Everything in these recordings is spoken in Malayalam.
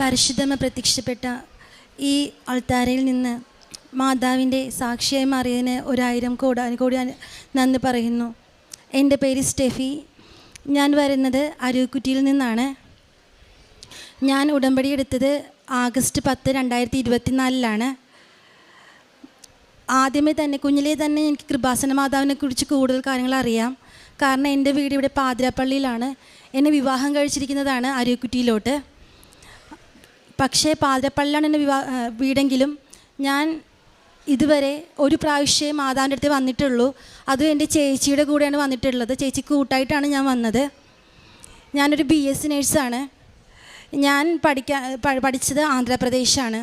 പരിശുദ്ധമ പ്രത്യക്ഷപ്പെട്ട ഈ അൾത്താരയിൽ നിന്ന് മാതാവിന്റെ സാക്ഷിയായി മാറിയതിന് ഒരായിരം കോടി കോടി നന്ദി പറയുന്നു. എന്റെ പേര് സ്റ്റെഫി. ഞാൻ വരുന്നത് അരുക്കുറ്റിയിൽ നിന്നാണ്. ഞാൻ ഉടമ്പടി എടുത്തത് ആഗസ്റ്റ് പത്ത് രണ്ടായിരത്തി ഇരുപത്തിനാലിലാണ്. ആദ്യമേ തന്നെ കുഞ്ഞിലേ തന്നെ എനിക്ക് കൃപാസന മാതാവിനെ കുറിച്ച് കൂടുതൽ കാര്യങ്ങൾ അറിയാം. കാരണം എന്റെ വീട് ഇവിടെ പാതിരാപ്പള്ളിയിലാണ്. എന്നെ വിവാഹം കഴിച്ചിരിക്കുന്നതാണ് അരിയക്കുറ്റിയിലോട്ട് പക്ഷേ പാതിരപ്പള്ളിയാണ് എന്റെ വിവാഹ വീടെങ്കിലും ഞാൻ ഇതുവരെ ഒരു പ്രാവശ്യം മാതാവിന്റെ അടുത്ത് വന്നിട്ടുള്ളൂ. അതും എന്റെ ചേച്ചിയുടെ കൂടെയാണ് വന്നിട്ടുള്ളത്. ചേച്ചി കൂട്ടായിട്ടാണ് ഞാൻ വന്നത്. ഞാനൊരു ബി എസ് നേഴ്സാണ്. ഞാൻ പഠിക്കാൻ പഠിച്ചത് ആന്ധ്രാപ്രദേശാണ്.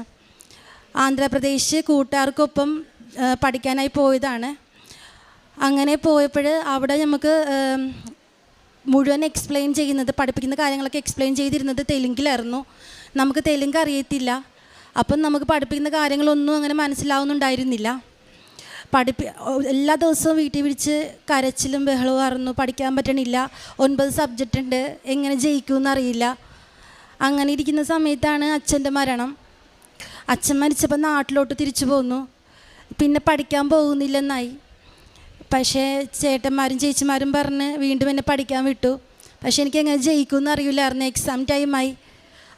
ആന്ധ്രാപ്രദേശ് കൂട്ടുകാർക്കൊപ്പം പഠിക്കാനായി പോയതാണ്. അങ്ങനെ പോയപ്പോൾ അവിടെ നമുക്ക് മുഴുവൻ എക്സ്പ്ലെയിൻ ചെയ്യുന്നത് പഠിപ്പിക്കുന്ന കാര്യങ്ങളൊക്കെ എക്സ്പ്ലെയിൻ ചെയ്തിരുന്നത് തെലുങ്കിലായിരുന്നു. നമുക്ക് തെലുങ്ക് അറിയത്തില്ല. അപ്പം നമുക്ക് പഠിപ്പിക്കുന്ന കാര്യങ്ങളൊന്നും അങ്ങനെ മനസ്സിലാവുന്നുണ്ടായിരുന്നില്ല. പഠിപ്പി എല്ലാ ദിവസവും വീട്ടിൽ വിളിച്ച് കരച്ചിലും ബഹളവും ആയിരുന്നു. പഠിക്കാൻ പറ്റണില്ല. ഒൻപത് സബ്ജക്റ്റ് ഉണ്ട്. എങ്ങനെ ജയിക്കുമെന്ന് അറിയില്ല. അങ്ങനെ ഇരിക്കുന്ന സമയത്താണ് അച്ഛന്റെ മരണം. അച്ഛൻ മരിച്ചപ്പോൾ നാട്ടിലോട്ട് തിരിച്ചു പോന്നു. പിന്നെ പഠിക്കാൻ പോകുന്നില്ലെന്നായി. പക്ഷേ ചേട്ടന്മാരും ചേച്ചിമാരും പറഞ്ഞ് വീണ്ടും എന്നെ പഠിക്കാൻ വിട്ടു. പക്ഷേ എനിക്ക് എങ്ങനെ ജയിക്കുമെന്ന് അറിയില്ലായിരുന്നു. എക്സാം ടൈമായി.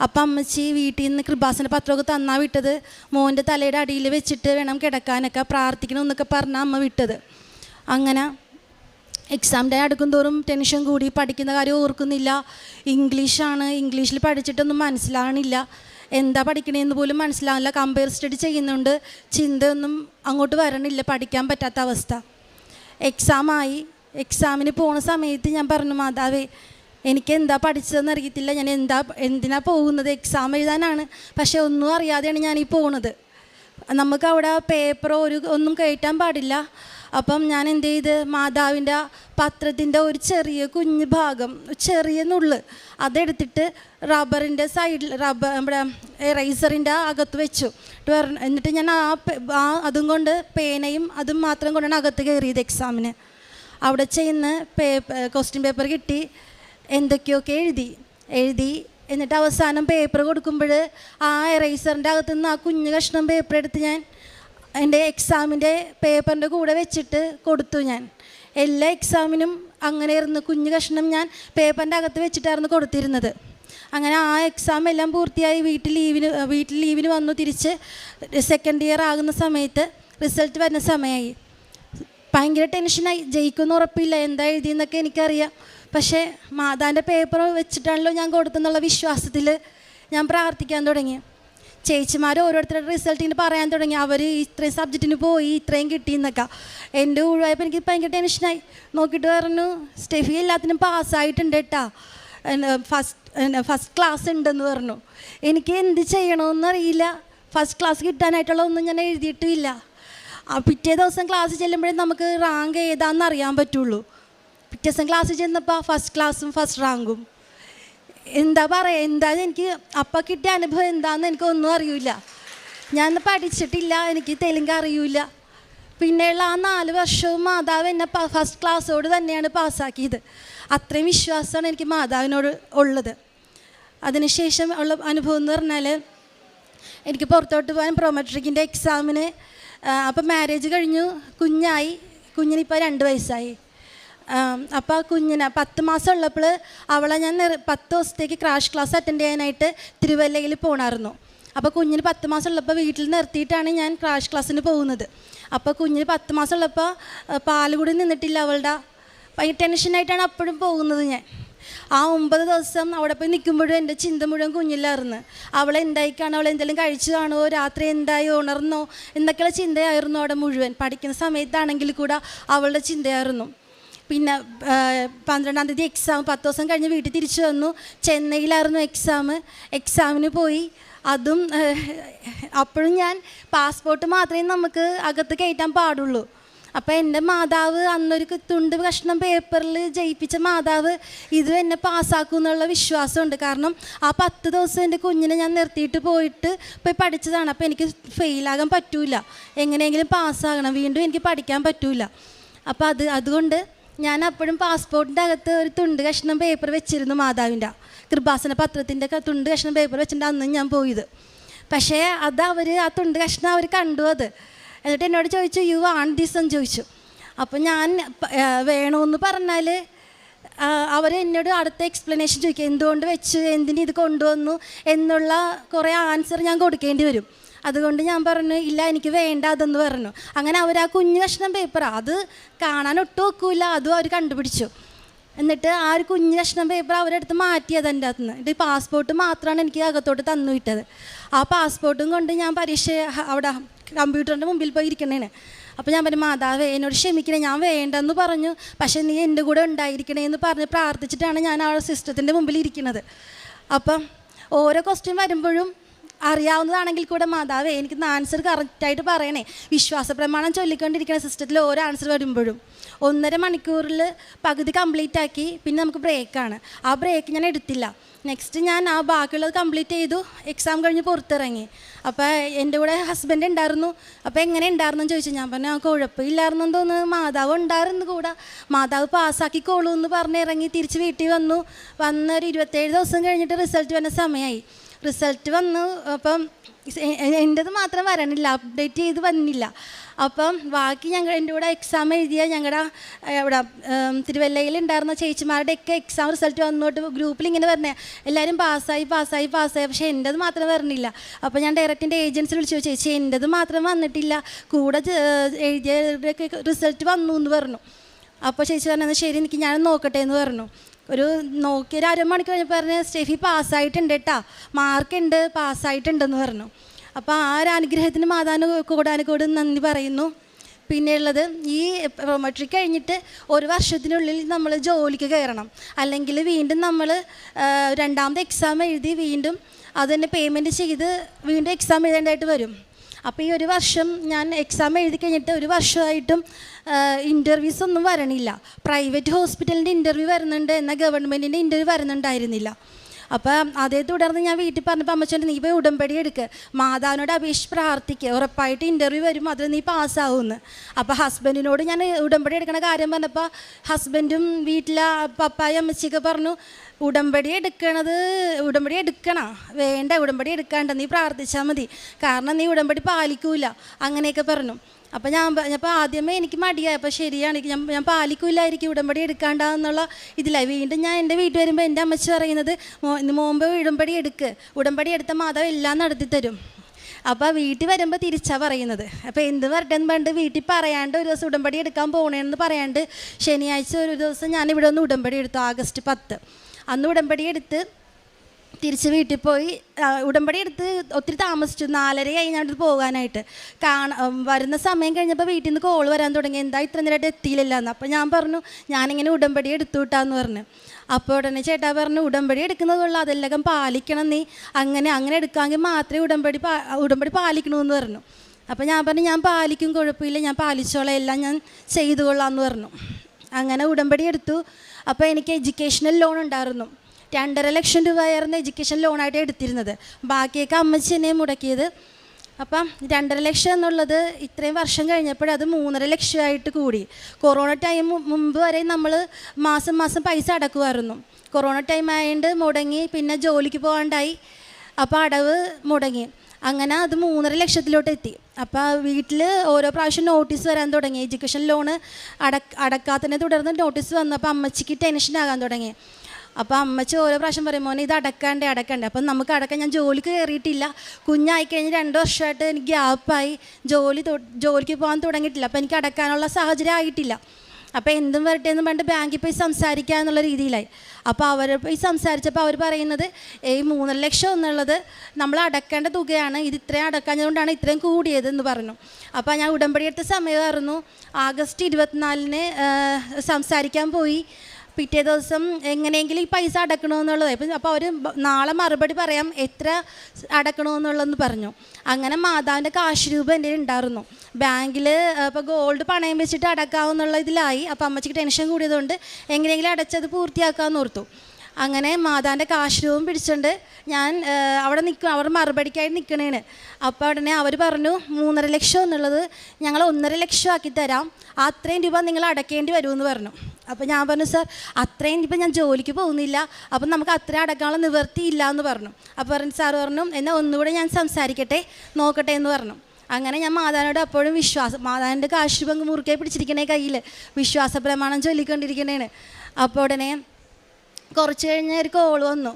അപ്പം അമ്മച്ചി വീട്ടിൽ നിന്ന് കൃപാസന പത്രമൊക്കെ തന്നാ വിട്ടത്. മോന്റെ തലയുടെ അടിയിൽ വെച്ചിട്ട് വേണം കിടക്കാനൊക്കെ പ്രാർത്ഥിക്കണം എന്നൊക്കെ പറഞ്ഞാൽ അമ്മ വിട്ടത്. അങ്ങനെ എക്സാം ഡേ അടുക്കും തോറും ടെൻഷൻ കൂടി പഠിക്കുന്ന കാര്യം ഓർക്കുന്നില്ല. ഇംഗ്ലീഷാണ് ഇംഗ്ലീഷിൽ പഠിച്ചിട്ടൊന്നും മനസ്സിലാകണില്ല എന്താ പഠിക്കണേന്ന് പോലും മനസ്സിലാവില്ല കമ്പയർ സ്റ്റഡി ചെയ്യുന്നുണ്ട്. ചിന്തയൊന്നും അങ്ങോട്ട് വരണില്ല. പഠിക്കാൻ പറ്റാത്ത അവസ്ഥ. എക്സാമായി എക്സാമിന് പോണ സമയത്ത് ഞാൻ പറഞ്ഞു മാതാവേ എനിക്ക് എന്താ പഠിച്ചതെന്ന് അറിയത്തില്ല. ഞാൻ എന്താ എന്തിനാ പോകുന്നത്? എക്സാം എഴുതാനാണ്. പക്ഷേ ഒന്നും അറിയാതെയാണ് ഞാൻ ഈ പോണത്. നമുക്ക് അവിടെ പേപ്പറോ ഒരു ഒന്നും കയറ്റാൻ പാടില്ല. അപ്പം ഞാൻ എന്ത് ചെയ്ത്? മാതാവിന്റെ പത്രത്തിന്റെ ഒരു ചെറിയ കുഞ്ഞ് ഭാഗം ചെറിയ നുള്ള് അതെടുത്തിട്ട് റബ്ബറിന്റെ സൈഡിൽ റബ്ബർ നമ്മുടെ എറൈസറിന്റെ അകത്ത് വെച്ചു. എന്നിട്ട് ഞാൻ ആ ആ അതും കൊണ്ട് പേനയും അതും മാത്രം കൊണ്ടാണ് അകത്ത് കയറിയത് എക്സാമിന് അവിടെ ചെയ്യുന്ന പേപ്പർ ക്വസ്റ്റ്യൻ പേപ്പർ കിട്ടി. എന്തൊക്കെയൊക്കെ എഴുതി? എഴുതി. എന്നിട്ട് അവസാനം പേപ്പർ കൊടുക്കുമ്പോൾ ആ എറൈസറിന്റെ അകത്തു നിന്ന് ആ കുഞ്ഞു കഷ്ണം പേപ്പർ എടുത്ത് ഞാൻ എന്റെ എക്സാമിന്റെ പേപ്പറിന്റെ കൂടെ വെച്ചിട്ട് കൊടുത്തു ഞാൻ. എല്ലാ എക്സാമിനും അങ്ങനെ ഇരുന്ന് കുഞ്ഞു കഷ്ണം ഞാൻ പേപ്പറിന്റെ അകത്ത് വെച്ചിട്ടായിരുന്നു കൊടുത്തിരുന്നത്. അങ്ങനെ ആ എക്സാം എല്ലാം പൂർത്തിയായി വീട്ടിൽ ലീവിന് വീട്ടിൽ ലീവിന് വന്നു തിരിച്ച് സെക്കൻഡ് ഇയർ ആകുന്ന സമയത്ത് റിസൾട്ട് വരുന്ന സമയമായി. ഭയങ്കര ടെൻഷനായി ജയിക്കുമെന്ന് ഉറപ്പില്ല. എന്താ എഴുതിയെന്നൊക്കെ എനിക്കറിയാം. പക്ഷേ മാതാന്റെ പേപ്പർ വെച്ചിട്ടാണല്ലോ ഞാൻ കൊടുത്തെന്നുള്ള വിശ്വാസത്തിൽ ഞാൻ പ്രാർത്ഥിക്കാൻ തുടങ്ങി. ചേച്ചിമാർ ഓരോരുത്തരുടെ റിസൾട്ടിന് പറയാൻ തുടങ്ങി. അവർ ഇത്രയും സബ്ജക്റ്റിന് പോയി ഇത്രയും കിട്ടിയെന്നൊക്കെ എന്റെ ഒഴിവായപ്പോൾ എനിക്ക് ഭയങ്കര ടെൻഷനായി നോക്കിയിട്ട് പറഞ്ഞു സ്റ്റെഫി എല്ലാത്തിനും പാസ്സായിട്ടുണ്ട് കേട്ടാ ഫസ്റ്റ് ഫസ്റ്റ് ക്ലാസ് ഉണ്ടെന്ന് പറഞ്ഞു. എനിക്ക് എന്ത് ചെയ്യണമെന്നറിയില്ല ഫസ്റ്റ് ക്ലാസ് കിട്ടാനായിട്ടുള്ള ഒന്നും ഞാൻ എഴുതിയിട്ടുമില്ല പിറ്റേ ദിവസം ക്ലാസ് ചെല്ലുമ്പോഴേ നമുക്ക് റാങ്ക് ഏതാണെന്ന് അറിയാൻ പറ്റുള്ളൂ. പിറ്റേ ദിവസം ക്ലാസ്സിൽ ചെന്നപ്പോൾ ഫസ്റ്റ് ക്ലാസ്സും ഫസ്റ്റ് റാങ്കും എന്താ പറയുക എന്താ എനിക്ക് അപ്പം കിട്ടിയ അനുഭവം എന്താണെന്ന് എനിക്കൊന്നും അറിയില്ല ഞാൻ പഠിച്ചിട്ടില്ല എനിക്ക് തെലുങ്ക് അറിയില്ല പിന്നെയുള്ള ആ നാല് വർഷവും മാതാവ് എന്നെ ഫസ്റ്റ് ക്ലാസ്സോട് തന്നെയാണ് പാസ്സാക്കിയത് അത്രയും വിശ്വാസമാണ് എനിക്ക് മാതാവിനോട് ഉള്ളത്. അതിനുശേഷം ഉള്ള അനുഭവം എന്ന് പറഞ്ഞാൽ എനിക്ക് പുറത്തോട്ട് പോകാൻ പ്രൊമെട്രിക്കിന്റെ എക്സാമിന് അപ്പം മാരേജ് കഴിഞ്ഞു കുഞ്ഞായി കുഞ്ഞിനിപ്പോൾ രണ്ട് വയസ്സായി. അപ്പോൾ കുഞ്ഞിന് പത്ത് മാസം ഉള്ളപ്പോൾ അവളെ ഞാൻ പത്ത് ദിവസത്തേക്ക് ക്രാഷ് ക്ലാസ് അറ്റൻഡ് ചെയ്യാനായിട്ട് തിരുവല്ലയിൽ പോണായിരുന്നു. അപ്പോൾ കുഞ്ഞിന് പത്ത് മാസം ഉള്ളപ്പോൾ വീട്ടിൽ നിർത്തിയിട്ടാണ് ഞാൻ ക്രാഷ് ക്ലാസ്സിന് പോകുന്നത്. അപ്പോൾ കുഞ്ഞിന് പത്ത് മാസം ഉള്ളപ്പോൾ പാലുകൂടി കൂടി നിന്നിട്ടില്ല അവളുടെ. ഭയങ്കര ടെൻഷനായിട്ടാണ് അപ്പോഴും പോകുന്നത് ഞാൻ. ആ ഒമ്പത് ദിവസം അവിടെ പോയി നിൽക്കുമ്പോഴും എന്റെ ചിന്ത മുഴുവൻ കുഞ്ഞിലായിരുന്നു. അവളെ എന്തായിക്കാണോ? അവളെ എന്തെങ്കിലും കഴിച്ചു കാണുമോ രാത്രി എന്തായി? ഉണർന്നോ? എന്നൊക്കെയുള്ള ചിന്തയായിരുന്നു അവിടെ മുഴുവൻ. പഠിക്കുന്ന സമയത്താണെങ്കിൽ കൂടെ അവളുടെ ചിന്തയായിരുന്നു. പിന്നെ പന്ത്രണ്ടാം തീയതി എക്സാം പത്ത് ദിവസം കഴിഞ്ഞ് വീട്ടിൽ തിരിച്ചു വന്നു. ചെന്നൈയിലായിരുന്നു എക്സാം എക്സാമിന് പോയി. അതും അപ്പോഴും ഞാൻ പാസ്പോർട്ട് മാത്രമേ നമുക്ക് അകത്ത് കയറ്റാൻ പാടുള്ളൂ. അപ്പോൾ എന്റെ മാതാവ് അന്നൊരു തുണ്ട് കഷ്ണം പേപ്പറിൽ ജയിപ്പിച്ച മാതാവ് ഇത് എന്നെ പാസ്സാക്കും എന്നുള്ള വിശ്വാസമുണ്ട്. കാരണം ആ പത്ത് ദിവസം എന്റെ കുഞ്ഞിനെ ഞാൻ നിർത്തിയിട്ട് പോയിട്ട് പോയി പഠിച്ചതാണ്. അപ്പോൾ എനിക്ക് ഫെയിലാകാൻ പറ്റൂല. എങ്ങനെയെങ്കിലും പാസ്സാകണം വീണ്ടും എനിക്ക് പഠിക്കാൻ പറ്റൂല. അപ്പോൾ അത് അതുകൊണ്ട് ഞാൻ അപ്പോഴും പാസ്പോർട്ടിന്റെ അകത്ത് ഒരു തുണ്ട് കഷ്ണം പേപ്പർ വെച്ചിരുന്നു മാതാവിന്റെ. കൃപാസന പത്രത്തിന്റെ തുണ്ട് കഷ്ണം പേപ്പർ വെച്ചിട്ട് അന്ന് ഞാൻ പോയത്. പക്ഷേ അത് അവർ ആ തുണ്ട് കഷ്ണം അവർ കണ്ടു അത്. എന്നിട്ട് എന്നോട് ചോദിച്ചു യു ആൺ ദിവസം ചോദിച്ചു. അപ്പോൾ ഞാൻ വേണമെന്ന് പറഞ്ഞാൽ അവർ എന്നോട് അടുത്ത എക്സ്പ്ലനേഷൻ ചോദിക്കുക എന്തുകൊണ്ട് വെച്ച്? എന്തിന് ഇത് കൊണ്ടുവന്നു? എന്നുള്ള കുറേ ആൻസർ ഞാൻ കൊടുക്കേണ്ടി വരും. അതുകൊണ്ട് ഞാൻ പറഞ്ഞു ഇല്ല എനിക്ക് വേണ്ട അതെന്ന് പറഞ്ഞു. അങ്ങനെ അവർ ആ കുഞ്ഞു കഷ്ണം പേപ്പർ അത് കാണാൻ ഒട്ടും ഒക്കില്ല അതും അവർ കണ്ടുപിടിച്ചു. എന്നിട്ട് ആ ഒരു കുഞ്ഞു കഷ്ണം പേപ്പർ അവരെടുത്ത് മാറ്റിയത് എന്റെ അകത്ത് നിന്ന്. ഈ പാസ്പോർട്ട് മാത്രമാണ് എനിക്ക് അകത്തോട്ട് തന്നു വിട്ടത്. ആ പാസ്പോർട്ടും കൊണ്ട് ഞാൻ പരീക്ഷ അവിടെ കമ്പ്യൂട്ടറിന്റെ മുമ്പിൽ പോയി ഇരിക്കണേന്. അപ്പോൾ ഞാൻ പറഞ്ഞു മാതാവ് എന്നോട് ക്ഷമിക്കണേ ഞാൻ വേണ്ടെന്ന് പറഞ്ഞു. പക്ഷേ നീ എന്റെ കൂടെ ഉണ്ടായിരിക്കണേ എന്ന് പറഞ്ഞ് പ്രാർത്ഥിച്ചിട്ടാണ് ഞാൻ ആ സിസ്റ്റത്തിന്റെ മുമ്പിൽ ഇരിക്കുന്നത് അപ്പം ഓരോ ക്വസ്റ്റ്യൻ വരുമ്പോഴും അറിയാവുന്നതാണെങ്കിൽ കൂടെ മാതാവേ എനിക്ക് ആൻസർ കറക്റ്റായിട്ട് പറയണേ. വിശ്വാസ പ്രമാണം ചൊല്ലിക്കൊണ്ടിരിക്കുന്ന സിസ്റ്റത്തിൽ ഓരോ ആൻസർ വരുമ്പോഴും. ഒന്നര മണിക്കൂറിൽ പകുതി കംപ്ലീറ്റ് ആക്കി പിന്നെ നമുക്ക് ബ്രേക്കാണ് ആ ബ്രേക്ക് ഞാൻ എടുത്തില്ല. നെക്സ്റ്റ് ഞാൻ ആ ബാക്കിയുള്ളത് കംപ്ലീറ്റ് ചെയ്തു എക്സാം കഴിഞ്ഞ് പുറത്തിറങ്ങി. അപ്പോൾ എന്റെ കൂടെ ഹസ്ബൻഡ് ഉണ്ടായിരുന്നു. അപ്പോൾ എങ്ങനെ ഉണ്ടായിരുന്നു ചോദിച്ചു. ഞാൻ പറഞ്ഞു ആ കുഴപ്പമില്ലായിരുന്നു തോന്നുന്നു. മാതാവ് ഉണ്ടായിരുന്നു കൂടെ. മാതാവ് പാസ്സാക്കിക്കോളൂ എന്ന് പറഞ്ഞ് ഇറങ്ങി തിരിച്ച് വീട്ടിൽ വന്നു. വന്നൊരു ഇരുപത്തേഴ് ദിവസം കഴിഞ്ഞിട്ട് റിസൾട്ട് വന്ന സമയമായി റിസൾട്ട് വന്നു അപ്പം എന്റെത് മാത്രം വരണില്ല അപ്ഡേറ്റ് ചെയ്ത് വന്നില്ല. അപ്പം ബാക്കി ഞങ്ങൾ എന്റെ കൂടെ എക്സാം എഴുതിയ ഞങ്ങളുടെ ഇവിടെ തിരുവല്ലയിൽ ഉണ്ടായിരുന്ന ചേച്ചിമാരുടെ ഒക്കെ എക്സാം റിസൾട്ട് വന്നോട്ട് ഗ്രൂപ്പിൽ ഇങ്ങനെ വരണേ. എല്ലാവരും പാസ്സായി പാസ്സായി പാസ്സായി. പക്ഷേ എന്റെത് മാത്രം വരണില്ല. അപ്പോൾ ഞാൻ ഡയറക്റ്റ് ഡയറക്റ്റിന്റെ ഏജൻസി വിളിച്ചു ചേച്ചി എന്റെത് മാത്രം വന്നിട്ടില്ല. കൂടെ എഴുതിയ എഴുതിയവരുടെയൊക്കെ റിസൾട്ട് വന്നു എന്ന് പറഞ്ഞു. അപ്പോൾ ചേച്ചി പറഞ്ഞത് ശരി എനിക്ക് ഞാൻ നോക്കട്ടെ എന്ന് പറഞ്ഞു. ഒരു നോക്കി ഒരു അരമണിക്കൂർ കഴിഞ്ഞപ്പോൾ പറഞ്ഞ് സ്റ്റെഫി പാസ്സായിട്ടുണ്ട് കേട്ടാ മാർക്കുണ്ട് പാസ്സായിട്ടുണ്ടെന്ന് പറഞ്ഞു. അപ്പോൾ ആ ഒരു അനുഗ്രഹത്തിന് മാതാന് കൂടാനുകൂട് നന്ദി പറയുന്നു. പിന്നെയുള്ളത് ഈ മെട്രിക് കഴിഞ്ഞിട്ട് ഒരു വർഷത്തിനുള്ളിൽ നമ്മൾ ജോലിക്ക് കയറണം. അല്ലെങ്കിൽ വീണ്ടും നമ്മൾ രണ്ടാമത്തെ എക്സാം എഴുതി വീണ്ടും അതിന് പേയ്മെന്റ് ചെയ്ത് വീണ്ടും എക്സാം എഴുതേണ്ടതായിട്ട് വരും. അപ്പോൾ ഈ ഒരു വർഷം ഞാൻ എക്സാം എഴുതി കഴിഞ്ഞിട്ട് ഒരു വർഷമായിട്ടും ഇന്റർവ്യൂസ് ഒന്നും വരണില്ല. പ്രൈവറ്റ് ഹോസ്പിറ്റലിന്റെ ഇന്റർവ്യൂ വരുന്നുണ്ട് എന്നാൽ ഗവൺമെന്റിന്റെ ഇന്റർവ്യൂ വരുന്നുണ്ടായിരുന്നില്ല. അപ്പം അതേ തുടർന്ന് ഞാൻ വീട്ടിൽ പറഞ്ഞപ്പോൾ അമ്മച്ചോന്റെ നീ പോയി ഉടമ്പടി എടുക്ക്. മാതാവിനോട് അപേക്ഷിച്ച് പ്രാർത്ഥിക്കുക ഉറപ്പായിട്ട് ഇന്റർവ്യൂ വരും. അതിൽ നീ പാസ്സാവുമെന്ന് അപ്പോൾ ഹസ്ബൻഡിനോട് ഞാൻ ഉടമ്പടി എടുക്കണ കാര്യം പറഞ്ഞപ്പോൾ ഹസ്ബൻഡും വീട്ടിലെ പപ്പായ അമ്മച്ചിയൊക്കെ പറഞ്ഞു ഉടമ്പടി എടുക്കണത് ഉടമ്പടി എടുക്കണ. വേണ്ട ഉടമ്പടി എടുക്കാണ്ട നീ പ്രാർത്ഥിച്ചാൽ മതി. കാരണം നീ ഉടമ്പടി പാലിക്കൂല. അങ്ങനെയൊക്കെ പറഞ്ഞു. അപ്പോൾ ഞാൻ അപ്പോൾ ആദ്യമേ എനിക്ക് മടിയായി. അപ്പോൾ ശരിയാണ് ഞാൻ ഞാൻ പാലിക്കില്ലായിരിക്കും ഉടമ്പടി എടുക്കാണ്ടെന്നുള്ള ഇതിലായി വീണ്ടും ഞാൻ എന്റെ വീട്ടിൽ വരുമ്പോൾ എന്റെ അമ്മച്ചി പറയുന്നത് "മോ- മുമ്പ് ഉടമ്പടി എടുക്ക്. ഉടമ്പടി എടുത്ത മാതാവ് എല്ലാം നടത്തി തരും. അപ്പോൾ വീട്ടിൽ വരുമ്പോൾ തിരിച്ചാണ് പറയുന്നത്. അപ്പോൾ എന്ത് വരട്ടെ പണ്ട് വീട്ടിൽ പറയാണ്ട് ഒരു ദിവസം ഉടമ്പടി എടുക്കാൻ പോകണേന്ന് പറയാണ്ട് ശനിയാഴ്ച ഒരു ദിവസം ഞാൻ ഇവിടെ ഒന്ന് ഉടമ്പടി എടുത്തു ആഗസ്റ്റ് പത്ത്. അന്ന് ഉടമ്പടി എടുത്ത് തിരിച്ച് വീട്ടിൽ പോയി ഉടമ്പടി എടുത്ത് ഒത്തിരി താമസിച്ചു നാലര കഴിഞ്ഞിട്ട് പോകാനായിട്ട്. കാണ വരുന്ന സമയം കഴിഞ്ഞപ്പോൾ വീട്ടിൽ നിന്ന് കോൾ വരാൻ തുടങ്ങി എന്താ ഇത്ര നേരമായിട്ട് എത്തിയില്ല എന്ന്. അപ്പോൾ ഞാൻ പറഞ്ഞു ഞാനിങ്ങനെ ഉടമ്പടി എടുത്തു വിട്ടാന്ന് പറഞ്ഞു. അപ്പോൾ ഉടനെ ചേട്ടാ പറഞ്ഞു ഉടമ്പടി എടുക്കുന്നത് കൊള്ളു അതെല്ലാം പാലിക്കണം നീ. അങ്ങനെ അങ്ങനെ എടുക്കാമെങ്കിൽ മാത്രമേ ഉടമ്പടി പാ ഉടമ്പടി പാലിക്കണമെന്ന് പറഞ്ഞു. അപ്പോൾ ഞാൻ പറഞ്ഞു ഞാൻ പാലിക്കും കുഴപ്പമില്ല ഞാൻ പാലിച്ചോളാം എല്ലാം ഞാൻ ചെയ്തു കൊള്ളാമെന്ന് പറഞ്ഞു. അങ്ങനെ ഉടമ്പടി എടുത്തു. അപ്പോൾ എനിക്ക് എഡ്യൂക്കേഷണൽ ലോൺ ഉണ്ടായിരുന്നു. രണ്ടര ലക്ഷം രൂപയായിരുന്നു എഡ്യൂക്കേഷൻ ലോണായിട്ട് എടുത്തിരുന്നത്. ബാക്കിയൊക്കെ അമ്മച്ചി തന്നെ മുടക്കിയത്. അപ്പം രണ്ടര ലക്ഷം എന്നുള്ളത് ഇത്രയും വർഷം കഴിഞ്ഞപ്പോഴത് മൂന്നര ലക്ഷമായിട്ട് കൂടി. കൊറോണ ടൈം മുമ്പ് വരെ നമ്മൾ മാസം മാസം പൈസ അടക്കുമായിരുന്നു. കൊറോണ ടൈം ആയതുകൊണ്ട് മുടങ്ങി പിന്നെ ജോലിക്ക് പോകാണ്ടായി. അപ്പോൾ അടവ് മുടങ്ങി. അങ്ങനെ അത് മൂന്നര ലക്ഷത്തിലോട്ട് എത്തി. അപ്പോൾ വീട്ടിൽ ഓരോ പ്രാവശ്യം നോട്ടീസ് വരാൻ തുടങ്ങി. എഡ്യൂക്കേഷൻ ലോണ് അടക്ക അടക്കാത്തതിനെ തുടർന്ന് നോട്ടീസ് വന്നപ്പോൾ അമ്മച്ചിക്ക് ടെൻഷൻ ആകാൻ തുടങ്ങി. അപ്പോൾ അമ്മച്ചി ഓരോ പ്രാവശ്യം പറയും മോനെ ഇത് അടക്കാണ്ടേ അടക്കണ്ടേ. അപ്പം നമുക്ക് അടക്കാൻ ഞാൻ ജോലിക്ക് കയറിയിട്ടില്ല. കുഞ്ഞായി കഴിഞ്ഞ് രണ്ട് വർഷമായിട്ട് എനിക്ക് ഗ്യാപ്പായി. ജോലി ജോലിക്ക് പോകാൻ തുടങ്ങിയിട്ടില്ല. അപ്പോൾ എനിക്ക് അടക്കാനുള്ള സാഹചര്യം ആയിട്ടില്ല. അപ്പോൾ എന്തും വരട്ടെ എന്ന് പണ്ട് ബാങ്കിൽ പോയി സംസാരിക്കുക എന്നുള്ള രീതിയിലായി. അപ്പോൾ അവർ പോയി സംസാരിച്ചപ്പോൾ അവർ പറയുന്നത് ഈ മൂന്നര ലക്ഷം എന്നുള്ളത് നമ്മൾ അടക്കേണ്ട തുകയാണ്. ഇത് ഇത്രയും അടക്കാഞ്ഞതുകൊണ്ടാണ് ഇത്രയും കൂടിയത് എന്ന് പറഞ്ഞു. അപ്പോൾ ഞാൻ ഉടമ്പടി എടുത്ത സമയമായിരുന്നു. ആഗസ്റ്റ് ഇരുപത്തിനാലിന് സംസാരിക്കാൻ പോയി. പിറ്റേ ദിവസം എങ്ങനെയെങ്കിലും ഈ പൈസ അടക്കണമെന്നുള്ളത്. ഇപ്പം അപ്പോൾ അവർ നാളെ മറുപടി പറയാം എത്ര അടക്കണമെന്നുള്ളതെന്ന് പറഞ്ഞു. അങ്ങനെ മാതാവിന്റെ കാശ് രൂപ എന്റെ ഉണ്ടായിരുന്നു. ബാങ്കിൽ ഇപ്പോൾ ഗോൾഡ് പണയം വെച്ചിട്ട് അടക്കാവുന്നുള്ള ഇതിലായി. അപ്പോൾ അമ്മച്ചിക്ക് ടെൻഷൻ കൂടിയതുകൊണ്ട് എങ്ങനെയെങ്കിലും അടച്ചത് പൂർത്തിയാക്കാമെന്ന് ഓർത്തു. അങ്ങനെ മാതാവിന്റെ കാശ് രൂപം പിടിച്ചുകൊണ്ട് ഞാൻ അവിടെ നിൽക്കും അവിടെ മറുപടിക്കായി നിൽക്കണേണ് അപ്പോൾ ഉടനെ അവർ പറഞ്ഞു മൂന്നര ലക്ഷം എന്നുള്ളത് ഞങ്ങൾ ഒന്നര ലക്ഷം ആക്കി തരാം. അത്രയും രൂപ നിങ്ങൾ അടക്കേണ്ടി വരുമെന്ന് പറഞ്ഞു. അപ്പോൾ ഞാൻ പറഞ്ഞു സാർ അത്രയും ഇപ്പം ഞാൻ ജോലിക്ക് പോകുന്നില്ല. അപ്പം നമുക്ക് അത്രയും അടക്കാനുള്ള നിവൃത്തിയില്ല എന്ന് പറഞ്ഞു. അപ്പോൾ പറഞ്ഞു സാർ പറഞ്ഞു എന്നാൽ ഒന്നുകൂടെ ഞാൻ സംസാരിക്കട്ടെ നോക്കട്ടെ എന്ന് പറഞ്ഞു. അങ്ങനെ ഞാൻ മാതാവിനോട് അപ്പോഴും വിശ്വാസം മാതാവിന്റെ കാശ് പങ്ക് മുറുക്കെ പിടിച്ചിരിക്കണേ കയ്യിൽ വിശ്വാസ പ്രമാണം ചൊല്ലിക്കൊണ്ടിരിക്കണേണ്. അപ്പോൾ ഉടനെ കുറച്ച് കഴിഞ്ഞ് ഒരു കോൾ വന്നു.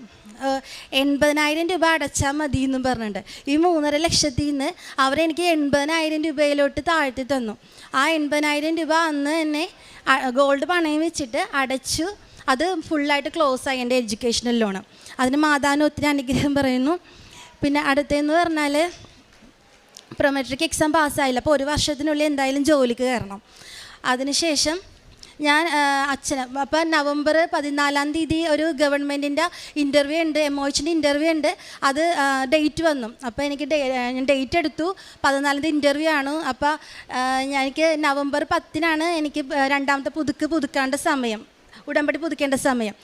എൺപതിനായിരം രൂപ അടച്ചാൽ മതി എന്നും പറഞ്ഞിട്ടുണ്ട്. ഈ മൂന്നര ലക്ഷത്തിൽ നിന്ന് അവരെനിക്ക് എൺപതിനായിരം രൂപയിലോട്ട് താഴ്ത്തി തന്നു. ആ എൺപതിനായിരം രൂപ അന്ന് തന്നെ ഗോൾഡ് പണയം വെച്ചിട്ട് അടച്ചു. അത് ഫുള്ളായിട്ട് ക്ലോസ് ആയി എന്റെ എഡ്യൂക്കേഷണൽ ലോണ് അതിന് മാതാവിന് ഒത്തിരി അനുഗ്രഹം പറയുന്നു. പിന്നെ അടുത്തതെന്ന് പറഞ്ഞാൽ പ്രൊമെട്രിക് എക്സാം പാസ്സായില്ല അപ്പോൾ ഒരു വർഷത്തിനുള്ളിൽ എന്തായാലും ജോലിക്ക് കയറണം. അതിനുശേഷം ഞാൻ അച്ഛന്. അപ്പം നവംബർ പതിനാലാം തീയതി ഒരു ഗവൺമെന്റിന്റെ ഇന്റർവ്യൂ ഉണ്ട് എം ഒ എച്ചിന്റെ ഇന്റർവ്യൂ ഉണ്ട്. അത് ഡേറ്റ് വന്നു. അപ്പോൾ എനിക്ക് ഞാൻ ഡേറ്റ് എടുത്തു. പതിനാലാം തീയതി ഇന്റർവ്യൂ ആണ്. അപ്പോൾ എനിക്ക് നവംബർ പത്തിനാണ് എനിക്ക് രണ്ടാമത്തെ പുതുക്ക് പുതുക്കേണ്ട സമയം. ഉടമ്പടി പുതുക്കേണ്ട സമയം.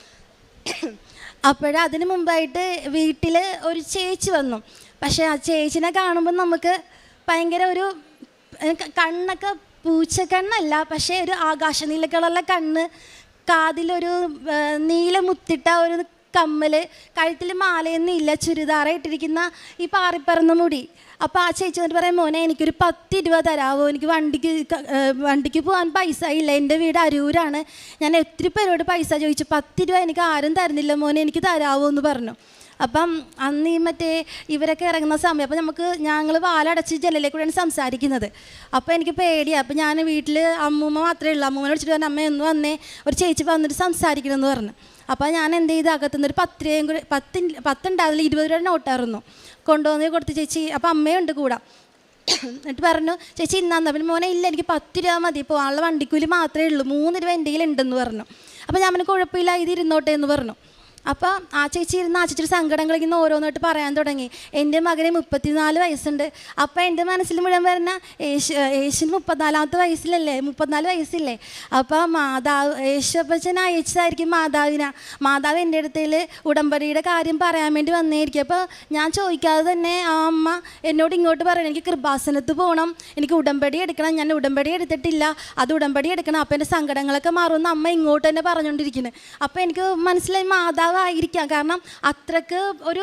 അപ്പോഴ അതിന് മുമ്പായിട്ട് വീട്ടിൽ ഒരു ചേച്ചി വന്നു. പക്ഷേ ആ ചേച്ചിനെ കാണുമ്പോൾ നമുക്ക് ഭയങ്കര ഒരു കണ്ണൊക്കെ പൂച്ചക്കണ്ണല്ല പക്ഷേ ഒരു ആകാശ നീലക്കളുള്ള കണ്ണ് കാതിലൊരു നീല മുത്തിട്ട ഒരു കമ്മൽ കഴുത്തിൽ മാലയൊന്നും ഇല്ല ചുരിദാറ ഇട്ടിരിക്കുന്ന ഈ പാറിപ്പറന്ന മുടി. അപ്പോൾ ആ ചേച്ചി എന്നിട്ട് പറയാം മോനെ എനിക്കൊരു പത്ത് രൂപ തരാമോ എനിക്ക് വണ്ടിക്ക് വണ്ടിക്ക് പോകാൻ പൈസ ഇല്ല. എന്റെ വീട് അരൂരാണ്. ഞാൻ ഒത്തിരി പേരോട് പൈസ ചോദിച്ചു. പത്ത് രൂപ എനിക്ക് ആരും തരുന്നില്ല മോനെ എനിക്ക് തരാമോ എന്ന് പറഞ്ഞു. അപ്പം അന്ന് ഈ മറ്റേ ഇവരൊക്കെ ഇറങ്ങുന്ന സമയം അപ്പം നമുക്ക് ഞങ്ങൾ വാലടച്ച് ജനലിലേക്ക് കൂടെയാണ് സംസാരിക്കുന്നത്. അപ്പോൾ എനിക്ക് പേടിയാണ് അപ്പം ഞാൻ വീട്ടിൽ അമ്മൂമ്മ മാത്രമേ ഉള്ളൂ. അമ്മൂമ്മനെ വിളിച്ചിട്ട് പറഞ്ഞു അമ്മ എന്ന് വന്നേ. ഒരു ചേച്ചി വന്നിട്ട് സംസാരിക്കണമെന്ന് പറഞ്ഞു. അപ്പോൾ ഞാൻ എന്ത് ചെയ്ത്? അകത്തുനിന്ന് ഒരു പത്ത് കൂടി പത്ത് പത്തുണ്ടാവില്ല ഇരുപത് രൂപ നോട്ടായിരുന്നു. കൊണ്ടുവന്ന് കൊടുത്ത് ചേച്ചി. അപ്പോൾ അമ്മയുണ്ട് കൂടെ. എന്നിട്ട് പറഞ്ഞു ചേച്ചി ഇന്നാന്ന് പിന്നെ മോനെ ഇല്ല എനിക്ക് പത്ത് രൂപ മതി. ഇപ്പോൾ ആളുടെ വണ്ടിക്കൂലി മാത്രമേ ഉള്ളൂ. മൂന്ന് രൂപ എന്റെ കയ്യിൽ ഉണ്ടെന്ന് പറഞ്ഞു. അപ്പോൾ ഞാൻ അവന് കുഴപ്പമില്ല. ഇത് ഇരുന്നോട്ടെ എന്ന് പറഞ്ഞു. അപ്പോൾ ആ ചേച്ചി ഇരുന്ന് ആ ചേച്ചിയുടെ സങ്കടങ്ങൾ ഇങ്ങനെ ഓരോന്നായിട്ട് പറയാൻ തുടങ്ങി. എന്റെ മകന് മുപ്പത്തിനാല് വയസ്സുണ്ട്. അപ്പോൾ എന്റെ മനസ്സിൽ മുഴുവൻ വരുന്ന യേശു യേശുവിന് മുപ്പത്തിനാലാമത്തെ വയസ്സിലല്ലേ? മുപ്പത്തിനാല് വയസ്സില്ലേ? അപ്പോൾ മാതാവ് യേശു അപ്പച്ചൻ അയച്ചതായിരിക്കും മാതാവിന. മാതാവ് എന്റെ അടുത്തേൽ ഉടമ്പടിയുടെ കാര്യം പറയാൻ വേണ്ടി വന്നേയിരിക്കും അപ്പോൾ ഞാൻ ചോദിക്കാതെ തന്നെ ആ അമ്മ എന്നോട് ഇങ്ങോട്ട് പറയണം എനിക്ക് കൃപാസനത്ത് പോകണം. എനിക്ക് ഉടമ്പടി എടുക്കണം. ഞാൻ ഉടമ്പടി എടുത്തിട്ടില്ല. അത് ഉടമ്പടി എടുക്കണം. അപ്പോൾ എന്റെ സങ്കടങ്ങളൊക്കെ മാറുമെന്ന് അമ്മ ഇങ്ങോട്ട് തന്നെ പറഞ്ഞുകൊണ്ടിരിക്കുന്നത് അപ്പോൾ എനിക്ക് മനസ്സിലായി മാതാവായിരിക്കാം. കാരണം അത്രയ്ക്ക് ഒരു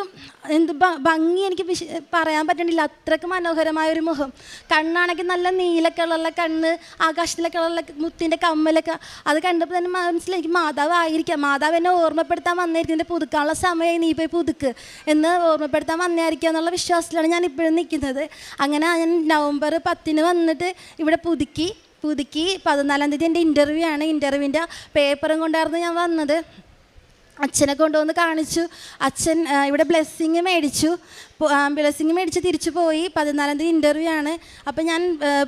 എന്ത് ഭംഗി എനിക്ക് വിശ പറയാൻ പറ്റണില്ല. അത്രയ്ക്ക് മനോഹരമായ ഒരു മുഖം. കണ്ണാണെങ്കിൽ നല്ല നീല കളറുള്ള കണ്ണ് ആകാശത്തിലെ കളറുള്ള മുത്തിന്റെ കമ്മലൊക്കെ. അത് കണ്ടപ്പോൾ തന്നെ മനസ്സിലെനിക്ക് മാതാവ് മാതാവായിരിക്കാം. മാതാവ് എന്നെ ഓർമ്മപ്പെടുത്താൻ വന്നായിരിക്കും എന്റെ പുതുക്കാനുള്ള സമയമായി നീ പോയി പുതുക്ക്. എന്ന് ഓർമ്മപ്പെടുത്താൻ വന്നായിരിക്കുക എന്നുള്ള വിശ്വാസത്തിലാണ് ഞാൻ ഇപ്പോഴും നിൽക്കുന്നത്. അങ്ങനെ ഞാൻ നവംബർ പത്തിന് വന്നിട്ട് ഇവിടെ പുതുക്കി പുതുക്കി പതിനാലാം തീയതി എന്റെ ഇന്റർവ്യൂ ആണ്. ഇന്റർവ്യൂവിന്റെ പേപ്പറും കൊണ്ടായിരുന്നു ഞാൻ വന്നത്. അച്ഛനെ കൊണ്ടുവന്ന് കാണിച്ചു. അച്ഛൻ ഇവിടെ ബ്ലെസ്സിങ് മേടിച്ചു. ബ്ലെസ്സിങ് മേടിച്ച് തിരിച്ചു പോയി. പതിനാലാം തീയതി ഇന്റർവ്യൂ ആണ്. അപ്പോൾ ഞാൻ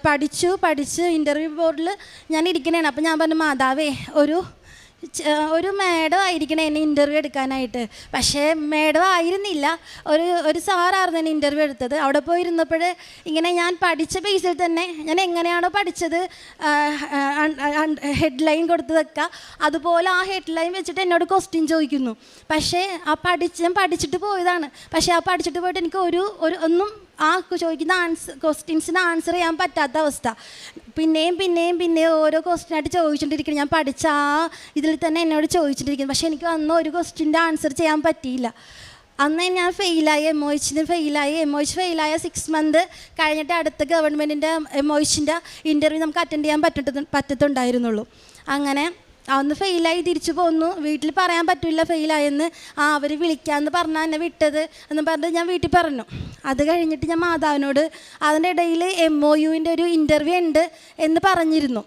പഠിച്ചു പഠിച്ച് ഇന്റർവ്യൂ ബോർഡിൽ ഞാൻ ഇരിക്കണേണ്. അപ്പോൾ ഞാൻ പറഞ്ഞു മാതാവേ ഒരു ഒരു മേഡം ആയിരിക്കണം എന്നെ ഇന്റർവ്യൂ എടുക്കാനായിട്ട്. പക്ഷേ മേഡം ആയിരുന്നില്ല ഒരു ഒരു സാറായിരുന്നു എന്നെ ഇന്റർവ്യൂ എടുത്തത്. അവിടെ പോയി ഇരുന്നപ്പോൾ ഇങ്ങനെ ഞാൻ പഠിച്ച ബേസിൽ തന്നെ ഞാൻ എങ്ങനെയാണോ പഠിച്ചത് ഹെഡ്ലൈൻ കൊടുത്തതൊക്കെ അതുപോലെ ആ ഹെഡ്ലൈൻ വെച്ചിട്ട് എന്നോട് ക്വസ്റ്റ്യൻ ചോദിക്കുന്നു. പക്ഷേ ആ പഠിച്ച് ഞാൻ പഠിച്ചിട്ട് പോയതാണ്. പക്ഷേ ആ പഠിച്ചിട്ട് പോയിട്ട് എനിക്ക് ഒരു ഒരു ഒന്നും ആ ചോദിക്കുന്ന ആൻസർ ക്വസ്റ്റ്യൻസിന് ആൻസർ ചെയ്യാൻ പറ്റാത്ത അവസ്ഥ. പിന്നെയും പിന്നെയും പിന്നെയും ഓരോ ക്വസ്റ്റ്യനായിട്ട് ചോദിച്ചുകൊണ്ടിരിക്കുന്നു ഞാൻ പഠിച്ച ആ ഇതിൽ തന്നെ എന്നോട് ചോദിച്ചിട്ടിരിക്കുന്നു പക്ഷേ എനിക്ക് അന്ന് ഒരു ക്വസ്റ്റ്യന്റെ ആൻസർ ചെയ്യാൻ പറ്റിയില്ല. അന്ന് ഞാൻ ഫെയിലായി എം ഒ എച്ചിന് ഫെയിലായി എം ഒ എച്ച് ഫെയിലായ സിക്സ് മന്ത് കഴിഞ്ഞിട്ട് അടുത്ത ഗവൺമെന്റിന്റെ എം ഒ എച്ചിന്റെ ഇന്റർവ്യൂ നമുക്ക് അറ്റൻഡ് ചെയ്യാൻ പറ്റ പറ്റത്തുണ്ടായിരുന്നുള്ളൂ. അങ്ങനെ അന്ന് ഫെയിലായി തിരിച്ചു പോന്നു. വീട്ടിൽ പറയാൻ പറ്റില്ല ഫെയിലായെന്ന്. ആ അവർ വിളിക്കാമെന്ന് പറഞ്ഞാൽ എന്നെ വിട്ടത് എന്ന് പറഞ്ഞിട്ട് ഞാൻ വീട്ടിൽ പറഞ്ഞു. അത് കഴിഞ്ഞിട്ട് ഞാൻ മാതാവിനോട് അതിന്റെ ഇടയിൽ എം ഒ യുവിന്റെ ഒരു ഇന്റർവ്യൂ ഉണ്ട് എന്ന് പറഞ്ഞിരുന്നു.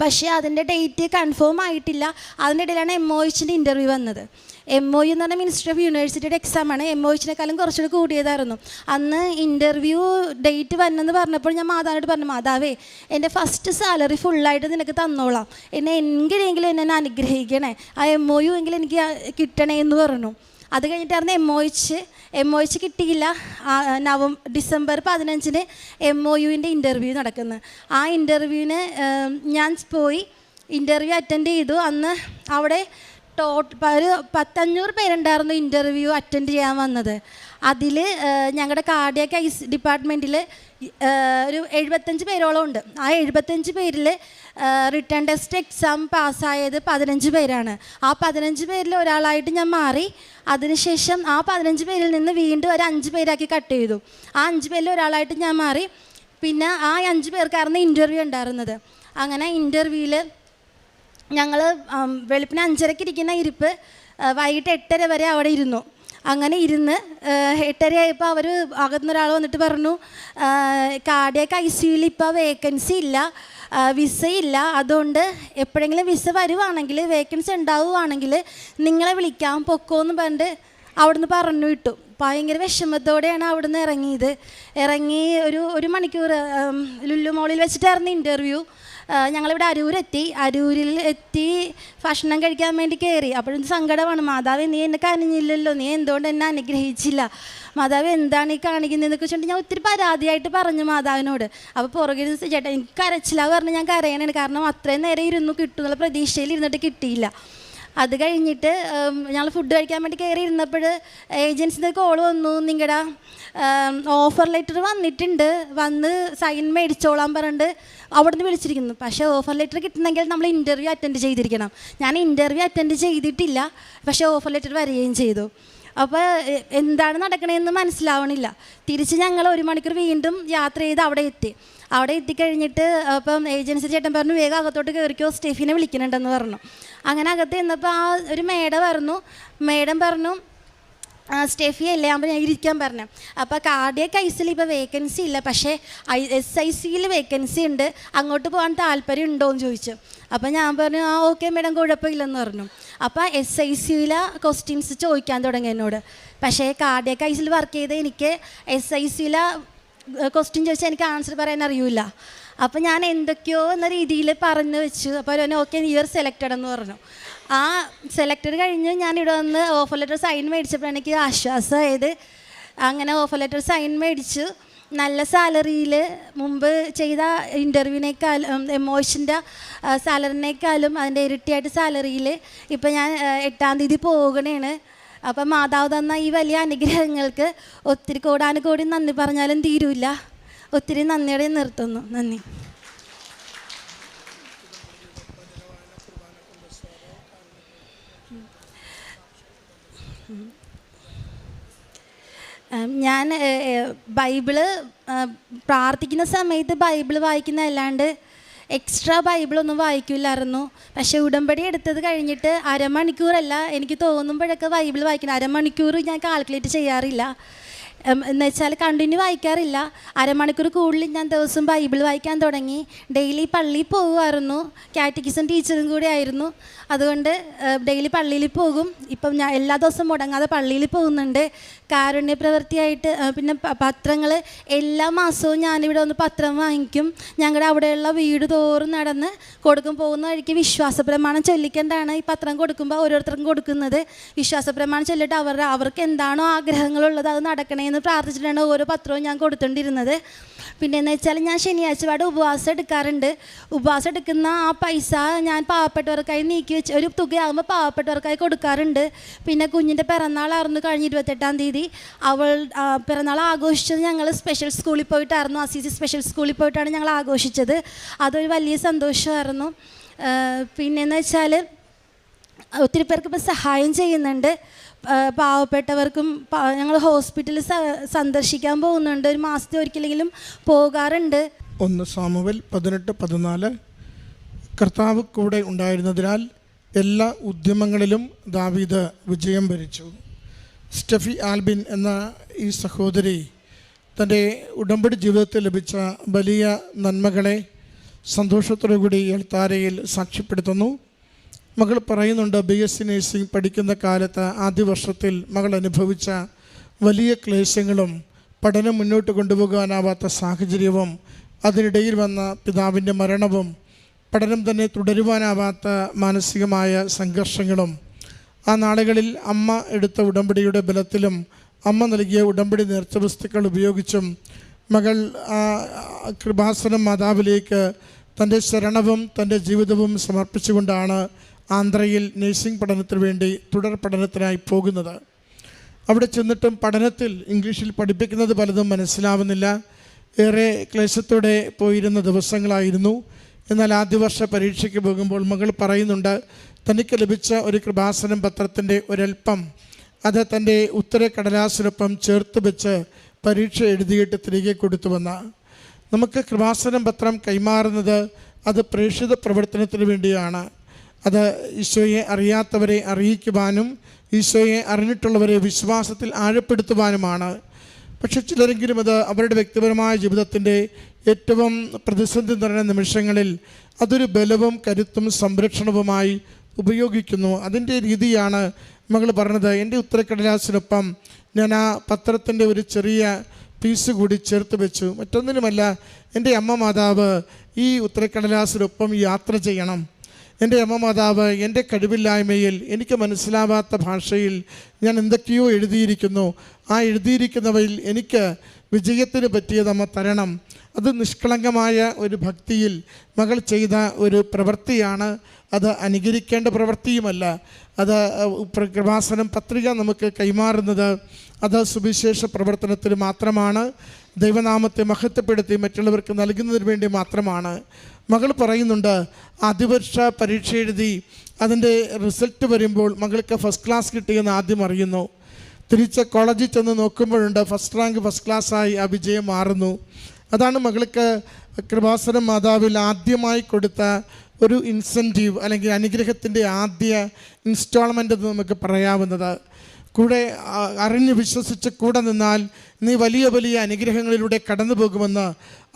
പക്ഷേ അതിന്റെ ഡേറ്റ് കൺഫേം ആയിട്ടില്ല. അതിന്റെ ഇടയിലാണ് എം ഒ എച്ചിന്റെ ഇന്റർവ്യൂ വന്നത്. എം ഒ യു എന്ന് പറഞ്ഞാൽ മിനിസ്റ്റർ ഓഫ് യൂണിവേഴ്സിറ്റിയുടെ എക്സാമാണ് എം ഒ എച്ചിനെക്കാളും കുറച്ചുകൂടി കൂടിയതായിരുന്നു. അന്ന് ഇന്റർവ്യൂ ഡേറ്റ് വന്നെന്ന് പറഞ്ഞപ്പോൾ ഞാൻ മാതാവിനോട് പറഞ്ഞു മാതാവേ എന്റെ ഫസ്റ്റ് സാലറി ഫുള്ളായിട്ട് നിനക്ക് തന്നോളാം. എന്നെ എങ്കിലെങ്കിലും എന്നെ അനുഗ്രഹിക്കണേ. ആ എം ഒ യു എങ്കിലും എനിക്ക് കിട്ടണേ എന്ന് പറഞ്ഞു. അത് കഴിഞ്ഞിട്ടായിരുന്നു M O H M O H കിട്ടിയില്ല. നവം ഡിസംബർ പതിനഞ്ചിന് എം ഒ യുവിന്റെ ഇന്റർവ്യൂ നടക്കുന്നത് ആ ഇന്റർവ്യൂവിന് ഞാൻ പോയി ഇന്റർവ്യൂ അറ്റൻഡ് ചെയ്തു. അന്ന് അവിടെ ഒരു പത്തഞ്ഞൂറ് പേരുണ്ടായിരുന്നു ഇന്റർവ്യൂ അറ്റൻഡ് ചെയ്യാൻ വന്നത്. അതിൽ ഞങ്ങളുടെ കാർഡിയാക് ഐസ് ഡിപ്പാർട്ട്മെന്റിൽ ഒരു എഴുപത്തഞ്ച് പേരോളം ഉണ്ട്. ആ എഴുപത്തഞ്ച് പേരിൽ റിട്ടേൺ ടെസ്റ്റ് എക്സാം പാസ്സായത് പതിനഞ്ച് പേരാണ്. ആ പതിനഞ്ച് പേരിൽ ഒരാളായിട്ട് ഞാൻ മാറി. അതിനുശേഷം ആ പതിനഞ്ച് പേരിൽ നിന്ന് വീണ്ടും ഒരു അഞ്ച് പേരാക്കി കട്ട് ചെയ്തു. ആ അഞ്ച് പേരിൽ ഒരാളായിട്ട് ഞാൻ മാറി. പിന്നെ ആ അഞ്ച് പേർക്കായിരുന്നു ഇന്റർവ്യൂ ഉണ്ടായിരുന്നത്. അങ്ങനെ ഇന്റർവ്യൂവിൽ ഞങ്ങൾ വെളുപ്പിന് അഞ്ചരയ്ക്ക് ഇരിക്കുന്ന ഇരിപ്പ് വൈകിട്ട് എട്ടര വരെ അവിടെ ഇരുന്നു. അങ്ങനെ ഇരുന്ന് എട്ടര ആയപ്പോൾ അവർ അകത്തുനിന്ന് ഒരാൾ വന്നിട്ട് പറഞ്ഞു കാർഡിയക്ക് ഐ സിയുയിൽ ഇപ്പോൾ വേക്കൻസി ഇല്ല വിസയില്ല അതുകൊണ്ട് എപ്പോഴെങ്കിലും വിസ വരുവാണെങ്കിൽ വേക്കൻസി ഉണ്ടാവുകയാണെങ്കിൽ നിങ്ങളെ വിളിക്കാം പൊക്കോന്ന് പറഞ്ഞിട്ട് അവിടുന്ന് പറഞ്ഞു വിട്ടു. ഭയങ്കര വിഷമത്തോടെയാണ് അവിടുന്ന് ഇറങ്ങിയത്. ഇറങ്ങി ഒരു ഒരു മണിക്കൂർ ലുല്ലു മോളിൽ വെച്ചിട്ടായിരുന്നു ഇന്റർവ്യൂ ഞങ്ങളിവിടെ അരൂരെത്തി. അരൂരിൽ എത്തി ഭക്ഷണം കഴിക്കാൻ വേണ്ടി കയറി അപ്പോഴും സങ്കടമാണ്. മാതാവ് നീ എന്നെ കനിഞ്ഞില്ലല്ലോ നീ എന്തുകൊണ്ട് എന്നെ അനുഗ്രഹിച്ചില്ല? മാതാവ് എന്താണ് ഈ കാണിക്കുന്നതെന്ന് വെച്ചിട്ട് ഞാൻ ഒത്തിരി പരാതിയായിട്ട് പറഞ്ഞു മാതാവിനോട്. അപ്പോൾ പുറകിൽ ചേട്ടാ എനിക്ക് കരച്ചില്ല പറഞ്ഞ് ഞാൻ കരയണേ കാരണം അത്രയും നേരം ഇരുന്നു കിട്ടുന്നുള്ള പ്രതീക്ഷയിൽ ഇരുന്നിട്ട് കിട്ടിയില്ല. അത് കഴിഞ്ഞിട്ട് ഞങ്ങൾ ഫുഡ് കഴിക്കാൻ വേണ്ടി കയറി ഇരുന്നപ്പോൾ ഏജൻസിന്റെ കോൾ വന്നു നിങ്ങളുടെ ഓഫർ ലെറ്റർ വന്നിട്ടുണ്ട് വന്ന് സൈൻ മേടിച്ചോളാൻ പറഞ്ഞിട്ട് അവിടെ നിന്ന് വിളിച്ചിരിക്കുന്നു. പക്ഷേ ഓഫർ ലെറ്റർ കിട്ടണമെങ്കിൽ നമ്മൾ ഇന്റർവ്യൂ അറ്റൻഡ് ചെയ്തിരിക്കണം. ഞാൻ ഇന്റർവ്യൂ അറ്റൻഡ് ചെയ്തിട്ടില്ല പക്ഷേ ഓഫർ ലെറ്റർ വരികയും ചെയ്തു. അപ്പോൾ എന്താണ് നടക്കണതെന്ന് മനസ്സിലാവണില്ല. തിരിച്ച് ഞങ്ങൾ ഒരു മണിക്കൂർ വീണ്ടും യാത്ര ചെയ്ത് അവിടെ എത്തി. അവിടെ എത്തിക്കഴിഞ്ഞിട്ട് അപ്പം ഏജൻസി ചേട്ടൻ പറഞ്ഞു വേഗം അകത്തോട്ട് കയറിക്കോ സ്റ്റെഫിനെ വിളിക്കുന്നുണ്ടെന്ന് പറഞ്ഞു. അങ്ങനെ അകത്ത് ചെന്നപ്പോൾ ആ ഒരു മേഡം പറഞ്ഞു മേഡം പറഞ്ഞു സ്റ്റെഫി അല്ലേ? ആകുമ്പോൾ ഞാൻ ഇരിക്കാൻ പറഞ്ഞു. അപ്പോൾ കാർഡിയക്ക് ഐസിൽ ഇപ്പോൾ വേക്കൻസി ഇല്ല. പക്ഷേ ഐ എസ് ഐ സിയിൽ വേക്കൻസി ഉണ്ട്. അങ്ങോട്ട് പോകാൻ താല്പര്യം ഉണ്ടോ എന്ന് ചോദിച്ചു. അപ്പോൾ ഞാൻ പറഞ്ഞു ആ ഓക്കെ മേഡം കുഴപ്പമില്ലെന്ന് പറഞ്ഞു. അപ്പോൾ എസ് ഐ സിയിലെ ക്വസ്റ്റ്യൻസ് ചോദിക്കാൻ തുടങ്ങി എന്നോട്. പക്ഷേ കാർഡിയക്ക് ഐസിൽ വർക്ക് ചെയ്ത് എനിക്ക് എസ് ഐ സിയിലെ ക്വസ്റ്റ്യൻ ചോദിച്ചാൽ എനിക്ക് ആൻസർ പറയാൻ അറിയില്ല അപ്പം ഞാൻ എന്തൊക്കെയോ എന്ന രീതിയിൽ പറഞ്ഞു വെച്ചു. അപ്പോൾ അവൻ ഓക്കെ ഇയർ സെലക്റ്റഡ് എന്ന് പറഞ്ഞു. ആ സെലക്റ്റഡ് കഴിഞ്ഞ് ഞാൻ ഇവിടെ വന്ന് ഓഫർ ലെറ്റർ സൈൻ മേടിച്ചപ്പോൾ എനിക്ക് ആശ്വാസമായത് അങ്ങനെ ഓഫർ ലെറ്റർ സൈൻ മേടിച്ചു. നല്ല സാലറിയിൽ മുമ്പ് ചെയ്ത ഇന്റർവ്യൂവിനേക്കാളും എമോഷന്റെ സാലറിനേക്കാളും അതിന്റെ ഇരട്ടിയായിട്ട് സാലറിയിൽ ഇപ്പം ഞാൻ എട്ടാം തീയതി പോകണേണ്. അപ്പം മാതാവ് തന്ന ഈ വലിയ അനുഗ്രഹങ്ങൾക്ക് ഒത്തിരി കോടാനുകോടി നന്ദി പറഞ്ഞാലും തീരൂല. ഒത്തിരി നന്ദിയോടെ നിർത്തുന്നു. നന്ദി. ഞാൻ ബൈബിൾ പ്രാർത്ഥിക്കുന്ന സമയത്ത് ബൈബിൾ വായിക്കുന്ന അല്ലാണ്ട് എക്സ്ട്രാ ബൈബിളൊന്നും വായിക്കില്ലായിരുന്നു. പക്ഷേ ഉടമ്പടി എടുത്തത് കഴിഞ്ഞിട്ട് അരമണിക്കൂറല്ല എനിക്ക് തോന്നുമ്പോഴൊക്കെ ബൈബിൾ വായിക്കണം. അരമണിക്കൂർ ഞാൻ കാൽക്കുലേറ്റ് ചെയ്യാറില്ല. എന്ന് വെച്ചാൽ കണ്ടിന്യൂ വായിക്കാറില്ല. അരമണിക്കൂർ കൂടുതൽ ഞാൻ ദിവസം ബൈബിൾ വായിക്കാൻ തുടങ്ങി. ഡെയിലി പള്ളിയിൽ പോകുമായിരുന്നു. കാറ്റഗിസം ടീച്ചറും കൂടി ആയിരുന്നു. അതുകൊണ്ട് ഡെയിലി പള്ളിയിൽ പോകും. ഇപ്പം ഞാൻ എല്ലാ ദിവസവും മുടങ്ങാതെ പള്ളിയിൽ പോകുന്നുണ്ട്. കാരുണ്യ പ്രവൃത്തിയായിട്ട് പിന്നെ പത്രങ്ങൾ എല്ലാ മാസവും ഞാനിവിടെ വന്ന് പത്രം വാങ്ങിക്കും. ഞങ്ങളുടെ അവിടെയുള്ള വീട് തോറും നടന്ന് കൊടുക്കും. പോകുന്ന വഴിക്ക് വിശ്വാസ പ്രമാണം ചൊല്ലിക്കൊണ്ടാണ് ഈ പത്രം കൊടുക്കുമ്പോൾ ഓരോരുത്തർക്കും കൊടുക്കുന്നത്. വിശ്വാസ പ്രമാണം ചൊല്ലിട്ട് അവരുടെ അവർക്ക് എന്താണോ ആഗ്രഹങ്ങളുള്ളത് അത് നടക്കണേന്ന് പ്രാർത്ഥിച്ചിട്ടാണ് ഓരോ പത്രവും ഞാൻ കൊടുത്തോണ്ടിരുന്നത്. പിന്നെ എന്ന് വെച്ചാൽ ഞാൻ ശനിയാഴ്ച പാട് ഉപവാസം എടുക്കാറുണ്ട്. ഉപവാസം എടുക്കുന്ന ആ പൈസ ഞാൻ പാവപ്പെട്ടവർക്കായി നീക്കി വെച്ച് ഒരു തുകയാകുമ്പോൾ പാവപ്പെട്ടവർക്കായി കൊടുക്കാറുണ്ട്. പിന്നെ കുഞ്ഞിന്റെ പിറന്നാളായിരുന്നു കഴിഞ്ഞ ഇരുപത്തെട്ടാം തീയതി. അവൾ പിറന്നാൾ ആഘോഷിച്ചത് ഞങ്ങൾ സ്പെഷ്യൽ സ്കൂളിൽ പോയിട്ടായിരുന്നു. അസീസി സ്പെഷ്യൽ സ്കൂളിൽ പോയിട്ടാണ് ഞങ്ങൾ ആഘോഷിച്ചത്. അതൊരു വലിയ സന്തോഷമായിരുന്നു. പിന്നെ എന്ന് വെച്ചാൽ ഒത്തിരി പേർക്ക് ഇപ്പം സഹായം ചെയ്യുന്നുണ്ട്. പാവപ്പെട്ടവർക്കും ഞങ്ങൾ ഹോസ്പിറ്റലിൽ സന്ദർശിക്കാൻ പോകുന്നുണ്ട്. ഒരു മാസത്തിൽ ഒരിക്കലെങ്കിലും പോകാറുണ്ട്. ഒന്ന് സാമുവൽ പതിനെട്ട് പതിനാല്. കർത്താവ് കൂടെ ഉണ്ടായിരുന്നതിനാൽ എല്ലാ ഉദ്യമങ്ങളിലും ദാവീദ് വിജയം ഭരിച്ചു സ്റ്റെഫി ആൽബിൻ എന്ന ഈ സഹോദരി തന്റെ ഉടമ്പടി ജീവിതത്തിൽ ലഭിച്ച വലിയ നന്മകളെ സന്തോഷത്തോടു കൂടി എൽത്താരയിൽ സാക്ഷ്യപ്പെടുത്തുന്നു. മകൾ പറയുന്നുണ്ട് ബി എസ് നഴ്സിംഗ് പഠിക്കുന്ന കാലത്ത് ആദ്യ വർഷത്തിൽ മകൾ അനുഭവിച്ച വലിയ ക്ലേശങ്ങളും പഠനം മുന്നോട്ട് കൊണ്ടുപോകാനാവാത്ത സാഹചര്യവും അതിനിടയിൽ വന്ന പിതാവിന്റെ മരണവും പഠനം തന്നെ തുടരുവാനാവാത്ത മാനസികമായ സംഘർഷങ്ങളും ആ നാളുകളിൽ അമ്മ എടുത്ത ഉടമ്പടിയുടെ ബലത്തിലും അമ്മ നൽകിയ ഉടമ്പടി നേർച്ച വസ്തുക്കൾ ഉപയോഗിച്ചും മകൾ ആ കൃപാസനം മാതാവിലേക്ക് തന്റെ ശരണവും തന്റെ ജീവിതവും സമർപ്പിച്ചുകൊണ്ടാണ് ആന്ധ്രയിൽ നഴ്സിംഗ് പഠനത്തിന് വേണ്ടി തുടർ പഠനത്തിനായി പോകുന്നത്. അവിടെ ചെന്നിട്ടും പഠനത്തിൽ ഇംഗ്ലീഷിൽ പഠിപ്പിക്കുന്നത് പലതും മനസ്സിലാവുന്നില്ല. ഏറെ ക്ലേശത്തോടെ പോയിരുന്ന ദിവസങ്ങളായിരുന്നു. എന്നാൽ ആദ്യ വർഷ പരീക്ഷയ്ക്ക് പോകുമ്പോൾ മകൾ പറയുന്നുണ്ട് തനിക്ക് ലഭിച്ച ഒരു കൃപാസനം പത്രത്തിന്റെ ഒരൽപ്പം അത് തന്റെ ഉത്തരക്കടലാസിനൊപ്പം ചേർത്ത് വെച്ച് പരീക്ഷ എഴുതിയിട്ട് തിരികെ കൊടുത്തുവന്ന നമുക്ക് കൃപാസനം പത്രം കൈമാറുന്നത് അത് പ്രേക്ഷിത പ്രവർത്തനത്തിന് വേണ്ടിയാണ്. അത് ഈശോയെ അറിയാത്തവരെ അറിയിക്കുവാനും ഈശോയെ അറിഞ്ഞിട്ടുള്ളവരെ വിശ്വാസത്തിൽ ആഴപ്പെടുത്തുവാനുമാണ്. പക്ഷെ ചിലരെങ്കിലും അത് അവരുടെ വ്യക്തിപരമായ ജീവിതത്തിന്റെ ഏറ്റവും പ്രതിസന്ധി നിറഞ്ഞ നിമിഷങ്ങളിൽ അതൊരു ബലവും കരുത്തും സംരക്ഷണവുമായി ഉപയോഗിക്കുന്നു. അതിന്റെ രീതിയാണ് മകൾ പറഞ്ഞത്. എന്റെ ഉത്തരക്കടലാസിനൊപ്പം ഞാൻ ആ പത്രത്തിന്റെ ഒരു ചെറിയ പീസ് കൂടി ചേർത്ത് വെച്ചു. മറ്റൊന്നിനുമല്ല എന്റെ അമ്മ മാതാവ് ഈ ഉത്തരക്കടലാസിനൊപ്പം യാത്ര ചെയ്യണം. എന്റെ അമ്മ മാതാവ് എന്റെ കഴിവില്ലായ്മയിൽ എനിക്ക് മനസ്സിലാവാത്ത ഭാഷയിൽ ഞാൻ എന്തൊക്കെയോ എഴുതിയിരിക്കുന്നു. ആ എഴുതിയിരിക്കുന്നവയിൽ എനിക്ക് വിജയത്തിന് പറ്റിയതമ്മ തരണം. അത് നിഷ്കളങ്കമായ ഒരു ഭക്തിയിൽ മകൾ ചെയ്ത ഒരു പ്രവൃത്തിയാണ്. അത് അനുകരിക്കേണ്ട പ്രവൃത്തിയുമല്ല. അത് പ്രവാസനം പത്രിക നമുക്ക് കൈമാറുന്നത് അത് സുവിശേഷ പ്രവർത്തനത്തിന് മാത്രമാണ്. ദൈവനാമത്തെ മഹത്വപ്പെടുത്തി മറ്റുള്ളവർക്ക് നൽകുന്നതിന് വേണ്ടി മാത്രമാണ്. മകൾ പറയുന്നുണ്ട് അതിവർഷ പരീക്ഷ എഴുതി അതിന്റെ റിസൾട്ട് വരുമ്പോൾ മകൾക്ക് ഫസ്റ്റ് ക്ലാസ് കിട്ടിയെന്ന് ആദ്യം അറിയുന്നു. തിരിച്ച് കോളേജിൽ ചെന്ന് നോക്കുമ്പോഴുണ്ട് ഫസ്റ്റ് റാങ്ക് ഫസ്റ്റ് ക്ലാസ്സായി ആ വിജയം മാറുന്നു. അതാണ് മകൾക്ക് കൃപാസനം മാതാവിൽ ആദ്യമായി കൊടുത്ത ഒരു ഇൻസെന്റീവ് അല്ലെങ്കിൽ അനുഗ്രഹത്തിന്റെ ആദ്യ ഇൻസ്റ്റാൾമെന്റ് എന്ന് നമുക്ക് പറയാവുന്നത്. കൂടെ അറിഞ്ഞ് വിശ്വസിച്ച് കൂടെ നിന്നാൽ നീ വലിയ വലിയ അനുഗ്രഹങ്ങളിലൂടെ കടന്നു പോകുമെന്ന്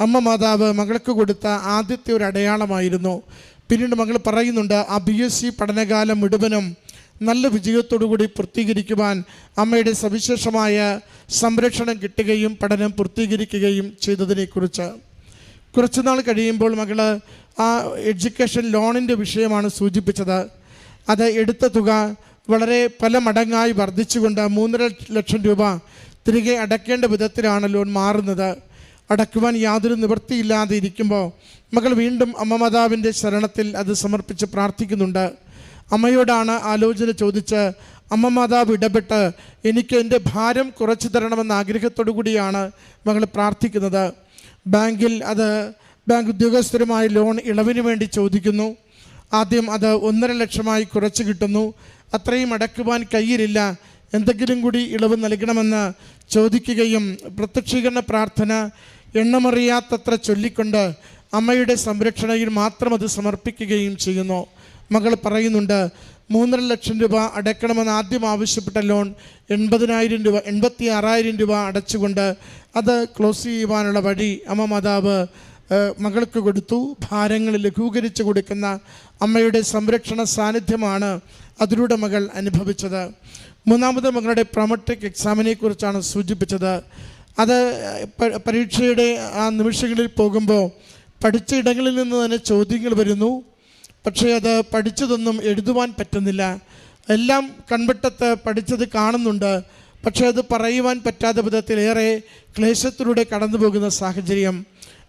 അമ്മ മാതാവ് മകൾക്ക് കൊടുത്ത ആദ്യത്തെ ഒരു അടയാളമായിരുന്നു. പിന്നീട് മകൾ പറയുന്നുണ്ട് ആ ബി എസ് സി പഠനകാലം മുഴുവനും നല്ല വിജയത്തോടുകൂടി പൂർത്തീകരിക്കുവാൻ അമ്മയുടെ സവിശേഷമായ സംരക്ഷണം കിട്ടുകയും പഠനം പൂർത്തീകരിക്കുകയും ചെയ്തതിനെക്കുറിച്ച്. കുറച്ച് നാൾ കഴിയുമ്പോൾ മകൾ ആ എഡ്യൂക്കേഷൻ ലോണിന്റെ വിഷയമാണ് സൂചിപ്പിച്ചത്. അത് എടുത്ത തുക വളരെ പല മടങ്ങായി വർദ്ധിച്ചുകൊണ്ട് മൂന്നര ലക്ഷം രൂപ തിരികെ അടയ്ക്കേണ്ട വിധത്തിലാണ് ലോൺ മാറുന്നത്. അടക്കുവാൻ യാതൊരു നിവൃത്തിയില്ലാതെ ഇരിക്കുമ്പോൾ മകൾ വീണ്ടും അമ്മ മാതാവിന്റെ ശരണത്തിൽ അത് സമർപ്പിച്ച് പ്രാർത്ഥിക്കുന്നുണ്ട്. അമ്മയോടാണ് ആലോചന ചോദിച്ച് അമ്മമാതാവ് ഇടപെട്ട് എനിക്ക് എന്റെ ഭാരം കുറച്ചു തരണമെന്ന ആഗ്രഹത്തോടു കൂടിയാണ് മകൾ പ്രാർത്ഥിക്കുന്നത്. ബാങ്കിൽ അത് ബാങ്ക് ഉദ്യോഗസ്ഥരുമായി ലോൺ ഇളവിന് വേണ്ടി ചോദിക്കുന്നു. ആദ്യം അത് ഒന്നര ലക്ഷമായി കുറച്ച് കിട്ടുന്നു. അത്രയും അടക്കുവാൻ കയ്യിലില്ല. എന്തെങ്കിലും കൂടി ഇളവ് നൽകണമെന്ന് ചോദിക്കുകയും പ്രത്യക്ഷീകരണ പ്രാർത്ഥന എണ്ണമറിയാത്തത്ര ചൊല്ലിക്കൊണ്ട് അമ്മയുടെ സംരക്ഷണയിൽ മാത്രം അത് സമർപ്പിക്കുകയും ചെയ്യുന്നു. മകൾ പറയുന്നുണ്ട് മൂന്നര ലക്ഷം രൂപ അടയ്ക്കണമെന്ന് ആദ്യം ആവശ്യപ്പെട്ട ലോൺ എൺപതിനായിരം രൂപ എൺപത്തി ആറായിരം രൂപ അടച്ചുകൊണ്ട് അത് ക്ലോസ് ചെയ്യുവാനുള്ള വഴി അമ്മ മാതാവ് മകൾക്ക് കൊടുത്തു. ഭാരങ്ങൾ ലഘൂകരിച്ചു കൊടുക്കുന്ന അമ്മയുടെ സംരക്ഷണ സാന്നിധ്യമാണ് അതിലൂടെ മകൾ അനുഭവിച്ചത്. മൂന്നാമത് മകളുടെ പ്രൊമട്രിക് എക്സാമിനെ കുറിച്ചാണ് സൂചിപ്പിച്ചത്. അത് പരീക്ഷയുടെ ആ നിമിഷങ്ങളിൽ പോകുമ്പോൾ പഠിച്ച ഇടങ്ങളിൽ നിന്ന് തന്നെ ചോദ്യങ്ങൾ വരുന്നു. പക്ഷേ അത് പഠിച്ചതൊന്നും എഴുതുവാൻ പറ്റുന്നില്ല. എല്ലാം കൺവെട്ടത്ത് പഠിച്ചത് കാണുന്നുണ്ട്. പക്ഷേ അത് പറയുവാൻ പറ്റാത്ത വിധത്തിലേറെ ക്ലേശത്തിലൂടെ കടന്നു പോകുന്ന സാഹചര്യം.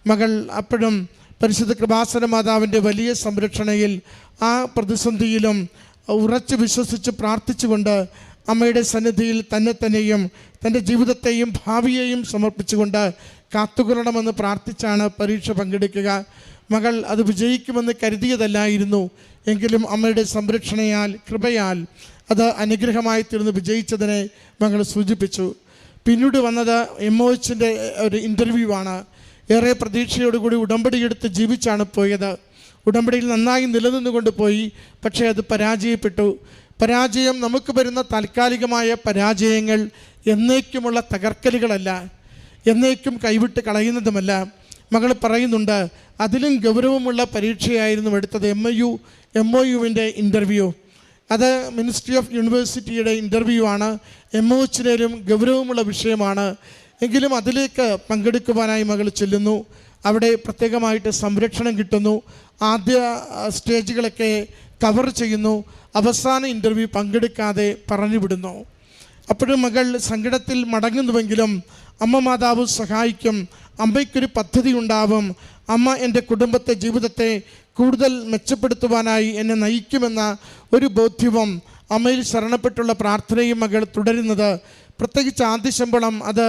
മകൾ അപ്പോഴും പരിശുദ്ധ കൃപാസന മാതാവിന്റെ വലിയ സംരക്ഷണയിൽ ആ പ്രതിസന്ധിയിലും ഉറച്ചു വിശ്വസിച്ച് പ്രാർത്ഥിച്ചുകൊണ്ട് അമ്മയുടെ സന്നിധിയിൽ തന്നെ തന്നെയും തന്റെ ജീവിതത്തെയും ഭാവിയെയും സമർപ്പിച്ചുകൊണ്ട് കാത്തുകൊള്ളണമെന്ന് പ്രാർത്ഥിച്ചാണ് പരീക്ഷ പങ്കെടുക്കുക. മകൾ അത് വിജയിക്കുമെന്ന് കരുതിയതല്ലായിരുന്നു. എങ്കിലും അമ്മയുടെ സംരക്ഷണയാൽ കൃപയാൽ അത് അനുഗ്രഹമായി തീർന്ന് വിജയിച്ചതിനെ മകൾ സൂചിപ്പിച്ചു. പിന്നീട് വന്നത് എം ഒ എച്ചിന്റെ ഒരു ഇന്റർവ്യൂ ആണ്. ഏറെ പ്രതീക്ഷയോടുകൂടി ഉടമ്പടിയെടുത്ത് ജീവിച്ചാണ് പോയത്. ഉടമ്പടിയിൽ നന്നായി നിലനിന്നുകൊണ്ട് പോയി. പക്ഷേ അത് പരാജയപ്പെട്ടു. പരാജയം നമുക്ക് വരുന്ന താൽക്കാലികമായ പരാജയങ്ങൾ എന്നേക്കുമുള്ള തകർക്കലുകളല്ല. എന്നേക്കും കൈവിട്ട് കളയുന്നതുമല്ല. മകൾ പറയുന്നുണ്ട് അതിലും ഗൗരവമുള്ള പരീക്ഷയായിരുന്നു എടുത്തത് M I U M O യുവിന്റെ interview അത് മിനിസ്ട്രി ഓഫ് യൂണിവേഴ്സിറ്റിയുടെ ഇന്റർവ്യൂ ആണ്. എം ഒ എച്ചിലും ഗൗരവമുള്ള വിഷയമാണ്. എങ്കിലും അതിലേക്ക് പങ്കെടുക്കുവാനായി മകൾ ചെല്ലുന്നു. അവിടെ പ്രത്യേകമായിട്ട് സംരക്ഷണം കിട്ടുന്നു. ആദ്യ സ്റ്റേജുകളൊക്കെ കവർ ചെയ്യുന്നു. അവസാന ഇന്റർവ്യൂ പങ്കെടുക്കാതെ പറഞ്ഞു വിടുന്നു അപ്പോഴും മകൾ സങ്കടത്തിൽ മടങ്ങുന്നുവെങ്കിലും അമ്മ മാതാവ് സഹായിക്കും. അമ്മയ്ക്കൊരു പദ്ധതി ഉണ്ടാവും. അമ്മ എന്റെ കുടുംബത്തെ ജീവിതത്തെ കൂടുതൽ മെച്ചപ്പെടുത്തുവാനായി എന്നെ നയിക്കുമെന്ന ഒരു ബോധ്യവും അമ്മയിൽ ശരണപ്പെട്ടുള്ള പ്രാർത്ഥനയും മകൾ തുടരുന്നത് പ്രത്യേകിച്ച് ആദ്യ ശമ്പളം അത്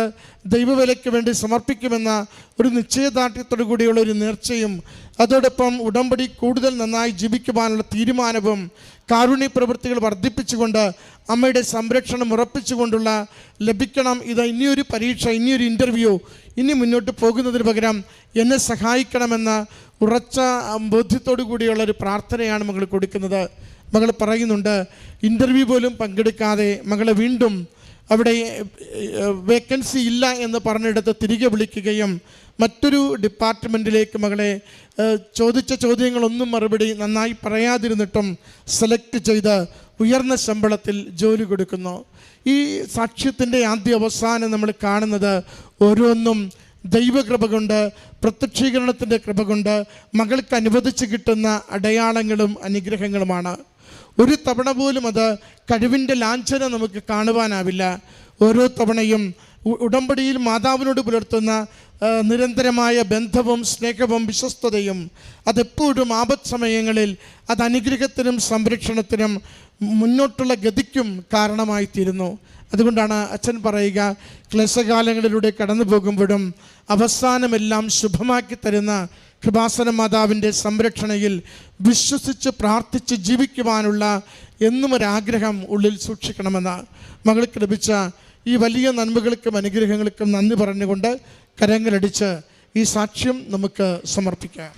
ദൈവവിലയ്ക്ക് വേണ്ടി സമർപ്പിക്കുമെന്ന ഒരു നിശ്ചയദാർഢ്യത്തോടു കൂടിയുള്ള ഒരു നേർച്ചയും അതോടൊപ്പം ഉടമ്പടി കൂടുതൽ നന്നായി ജീവിക്കുവാനുള്ള തീരുമാനവും കാരുണ്യ പ്രവൃത്തികൾ വർദ്ധിപ്പിച്ചുകൊണ്ട് അമ്മയുടെ സംരക്ഷണം ഉറപ്പിച്ചുകൊണ്ടുള്ള ലഭിക്കണം. ഇത് ഇനിയൊരു പരീക്ഷ ഇനിയൊരു ഇന്റർവ്യൂ ഇനി മുന്നോട്ട് പോകുന്നതിന് പകരം എന്നെ സഹായിക്കണമെന്ന ഉറച്ച ബോധ്യത്തോടു കൂടിയുള്ള ഒരു പ്രാർത്ഥനയാണ് മകൾ കൊടുക്കുന്നത്. മകൾ പറയുന്നുണ്ട് ഇന്റർവ്യൂ പോലും പങ്കെടുക്കാതെ മകളെ വീണ്ടും അവിടെ വേക്കൻസി ഇല്ല എന്ന് പറഞ്ഞിടത്ത് തിരികെ വിളിക്കുകയും മറ്റൊരു ഡിപ്പാർട്ട്മെന്റിലേക്ക് മകളെ ചോദിച്ച ചോദ്യങ്ങളൊന്നും മറുപടി നന്നായി പറയാതിരുന്നിട്ടും സെലക്ട് ചെയ്ത് ഉയർന്ന ശമ്പളത്തിൽ ജോലി കൊടുക്കുന്നു. ഈ സാക്ഷ്യത്തിന്റെ ആദ്യ അവസാനം നമ്മൾ കാണുന്നത് ഓരോന്നും ദൈവകൃപ കൊണ്ട് പ്രത്യക്ഷീകരണത്തിന്റെ കൃപ കൊണ്ട് മകൾക്ക് അനുവദിച്ച് കിട്ടുന്ന അടയാളങ്ങളും അനുഗ്രഹങ്ങളുമാണ്. ഒരു തവണ പോലും അത് കഴിവിന്റെ ലാഞ്ചന നമുക്ക് കാണുവാനാവില്ല. ഓരോ തവണയും ഉടമ്പടിയിൽ മാതാവിനോട് പുലർത്തുന്ന നിരന്തരമായ ബന്ധവും സ്നേഹവും വിശ്വസ്തതയും അതെപ്പോഴും ആപത് സമയങ്ങളിൽ അത് അനുഗ്രഹത്തിനും സംരക്ഷണത്തിനും മുന്നോട്ടുള്ള ഗതിക്കും കാരണമായി തീരുന്നു അതുകൊണ്ടാണ് അച്ഛൻ പറയുക ക്ലേശകാലങ്ങളിലൂടെ കടന്നു പോകുമ്പോഴും അവസാനമെല്ലാം ശുഭമാക്കി തരുന്ന കൃപാസന മാതാവിന്റെ സംരക്ഷണയിൽ വിശ്വസിച്ച് പ്രാർത്ഥിച്ച് ജീവിക്കുവാനുള്ള എന്നും ഒരാഗ്രഹം ഉള്ളിൽ സൂക്ഷിക്കണമെന്ന് മകൾക്ക് ലഭിച്ച ഈ വലിയ നന്മകൾക്കും അനുഗ്രഹങ്ങൾക്കും നന്ദി പറഞ്ഞുകൊണ്ട് കരങ്ങളടിച്ച് ഈ സാക്ഷ്യം നമുക്ക് സമർപ്പിക്കാം.